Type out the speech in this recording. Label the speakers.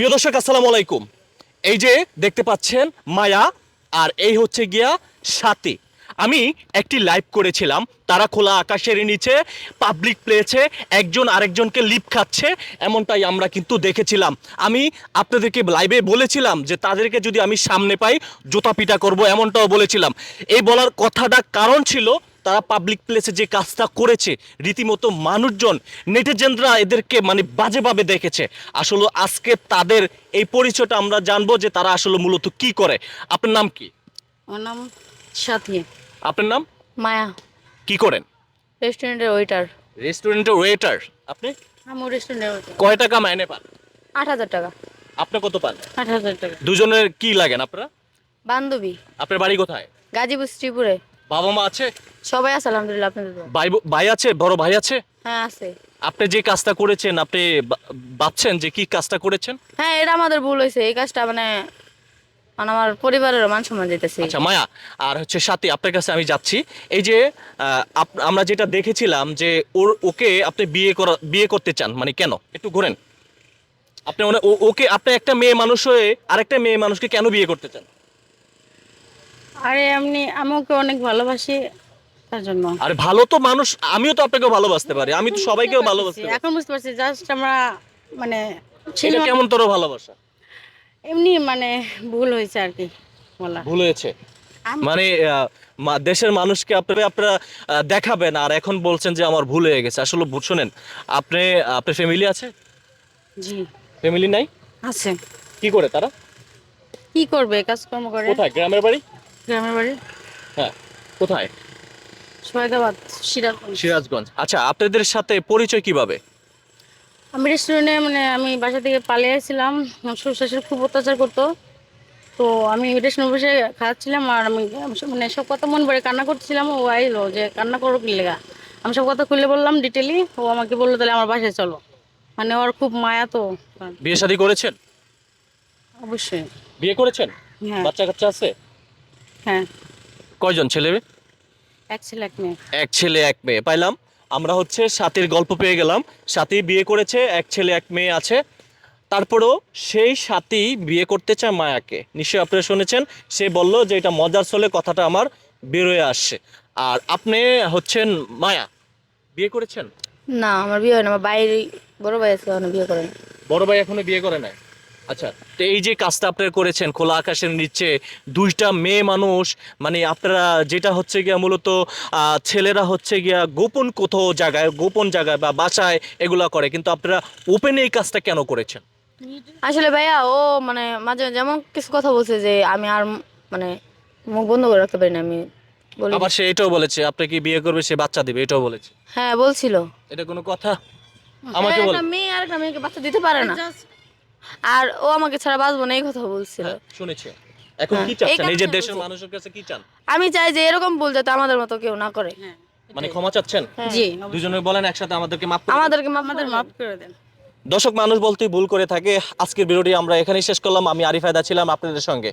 Speaker 1: প্রিয় দর্শক, আসসালামু আলাইকুম। এই যে দেখতে পাচ্ছেন মায়া, আর এই হচ্ছে গিয়া সাথী। আমি একটি লাইভ করেছিলাম, তারা খোলা আকাশের নিচে পাবলিক প্লেসে একজন আরেকজনকে লিপ খাচ্ছে, এমনটাই আমরা কিন্তু দেখেছিলাম। আমি আপনাদেরকে লাইভে বলেছিলাম যে তাদেরকে যদি আমি সামনে পাই, জুতা পিটা করব, এমনটাও বলেছিলাম। এই বলার কথাটা কারণ ছিল তারা পাবলিক প্লেসে যে কাজটা করেছে রীতিমতো মানুষজন নেটিজেনরা এদেরকে মানে বাজেভাবে দেখেছে। আসলে আজকে তাদের এই পরিচয়টা আমরা জানব যে তারা আসলে মূলত কি করে। আপনার নাম কি?
Speaker 2: আমার নাম সাথী।
Speaker 1: আপনার নাম?
Speaker 2: মায়া।
Speaker 1: কি করেন?
Speaker 2: রেস্টুরেন্টের ওয়েটার
Speaker 1: রেস্টুরেন্টের ওয়েটার আপনি?
Speaker 2: আমি রেস্টুরেন্টের ওয়েটার
Speaker 1: কয় টাকা মাইনে পান?
Speaker 2: আট হাজার টাকা।
Speaker 1: আপনি কত পান?
Speaker 2: আট হাজার টাকা।
Speaker 1: দুজনের কি লাগেন আপনারা?
Speaker 2: বান্ধবী।
Speaker 1: আপনার বাড়ি কোথায়?
Speaker 2: গাজীপুর শ্রীপুরে।
Speaker 1: বাবা মা আছে?
Speaker 2: সবাই আছে আলহামদুলিল্লাহ আপনাদের দোয়া।
Speaker 1: ভাই ভাই আছে? বড় ভাই আছে?
Speaker 2: হ্যাঁ আছে।
Speaker 1: আপনি যে কাজটা করেছেন আপনি ভাবছেন যে কি কাজটা করেছেন?
Speaker 2: হ্যাঁ এটা আমাদের ভুল হয়েছে। এই কাজটা মানে মানে আমার পরিবারের মান সম্মান যেতেছে।
Speaker 1: আচ্ছা মায়া আর হচ্ছে সাথী আপনার কাছে আমি যাচ্ছি। এই যে আমরা যেটা দেখেছিলাম যে ওর ওকে আপনি বিয়ে করা বিয়ে করতে চান মানে কেন? একটু ঘোরেন। আপনি মানে ওকে আপনি একটা মেয়ে মানুষ হয়ে আরেকটা মেয়ে মানুষকে কেন বিয়ে করতে চান?
Speaker 2: আরে এমনি আমি ওকে অনেক ভালোবাসি তার জন্য।
Speaker 1: আর ভালো তো মানুষ আমিও তো আপনাকে ভালোবাসতে পারি আমি তো সবাইকেও ভালোবাসতে পারি।
Speaker 2: এখন বুঝতে পারছি জাস্ট আমরা মানে ছিল
Speaker 1: কেমন তোর ভালোবাসা?
Speaker 2: এমনি মানে ভুল হয়েছে আর কি বলা।
Speaker 1: ভুল হয়েছে? মানে দেশের মানুষকে আপনারা আপনারা দেখাবেন আর এখন বলছেন যে আমার ভুল হয়ে গেছে। আসলে শোনেন আপনি আপনার ফ্যামিলি আছে?
Speaker 2: জি।
Speaker 1: ফ্যামিলি নাই?
Speaker 2: আছে।
Speaker 1: কি করে তারা?
Speaker 2: কি করবে কাজকর্ম করে?
Speaker 1: কোথায় গ্রামের বাড়ি?
Speaker 2: গ্রামের বাড়ি?
Speaker 1: হ্যাঁ কোথায়?
Speaker 2: সৈয়দাবাদ সিরাজগঞ্জ।
Speaker 1: সিরাজগঞ্জ। আচ্ছা আপনাদের সাথে পরিচয় কীভাবে?
Speaker 2: আমি রেস্টুরেন্টে মানে আমি বাসা থেকে পালিয়ে আসছিলাম। শ্বশুর শাশুড়ি খুব অত্যাচার করতো। তো আমি রেস্টুরেন্ট বসে খাচ্ছিলাম আর আমি মানে সব কথা মন পড়ে কান্না করছিলাম ও আইলো যে কান্না করো কি লেগা? আমি সব কথা খুলে বললাম ডিটেলি ও আমাকে বলল তাহলে আমার বাসায় চলো। মানে ওর খুব মায়া তো।
Speaker 1: বিয়ে শাদী করেছেন?
Speaker 2: অবশ্যই।
Speaker 1: বিয়ে করেছেন?
Speaker 2: হ্যাঁ।
Speaker 1: বাচ্চা কাচ্চা আছে?
Speaker 2: হ্যাঁ।
Speaker 1: কয়জন ছেলে? মেয়ে?
Speaker 2: এক ছেলে এক মেয়ে।
Speaker 1: এক ছেলে এক মেয়ে। পাইলাম। আমরা হচ্ছে সাথীর গল্প পেয়ে গেলাম। সাথী বিয়ে করেছে এক ছেলে এক মেয়ে আছে। তারপরেও সেই সাথী বিয়ে করতে চায় মায়াকে। নিশ্চয়ই আপনারা শুনেছেন সে বলল যে এটা মজার ছলে কথাটা আমার বেরোয় আসছে। আর আপনি হচ্ছেন মায়া। বিয়ে করেছেন?
Speaker 2: না আমার বিয়ে হয় না। আমার বাইরে বড় ভাই আছে ওখানে বিয়ে করেন
Speaker 1: বড় ভাই এখনও বিয়ে করে নাই? আচ্ছা তো এই যে কাজটা আপনারা করেছেন খোলা আকাশের নিচে দুইটা মেয়ে মানুষ মানে আপনারা যেটা হচ্ছে গিয়া মূলত আহ, ছেলেরা হচ্ছে গিয়া গোপন কোথাও জায়গায় গোপন জায়গায় বা বাসায় এগুলা করে কিন্তু আপনারা ওপেনে এই কাজটা কেন করেছেন?
Speaker 2: আসলে ভাইয়া ও মানে মাঝে যেমন কিছু কথা বলছে যে আমি আর মানে মুখ বন্ধ করে রাখতে পারি না আমি বলি।
Speaker 1: আবার সে এটাও বলেছে আপনি কি বিয়ে করবে সে বাচ্চা দিবে এটাও বলেছে।
Speaker 2: হ্যাঁ বলছিল।
Speaker 1: এটা কোনো কথা? আমাকে বল।
Speaker 2: মেয়ে আর একটা মেয়েকে বাচ্চা দিতে পারে না। আর ও আমাকে ছাড়া বাঁচবো না এই কথা বলছিল।
Speaker 1: শুনেছে। এখন কি
Speaker 2: হ্যাঁ, এই
Speaker 1: চাচ্ছেন নিজের যে দেশের মানুষের কাছে কি চান?
Speaker 2: আমি চাই যে এরকম ভুল যাতে আমাদের মতো কেউ না করে।
Speaker 1: মানে ক্ষমা চাচ্ছেন?
Speaker 2: হ্যাঁ। জি
Speaker 1: দুজনে বলেন একসাথে আমাদেরকে মাফ করে
Speaker 2: আমাদেরকে আমাদের মাফ করে দেন।
Speaker 1: দর্শক মানুষ বলতেই ভুল করে থাকে। আজকের ভিডিওটি আমরা এখানেই শেষ করলাম। আমি আরিফায়দা ছিলাম আপনাদের সঙ্গে।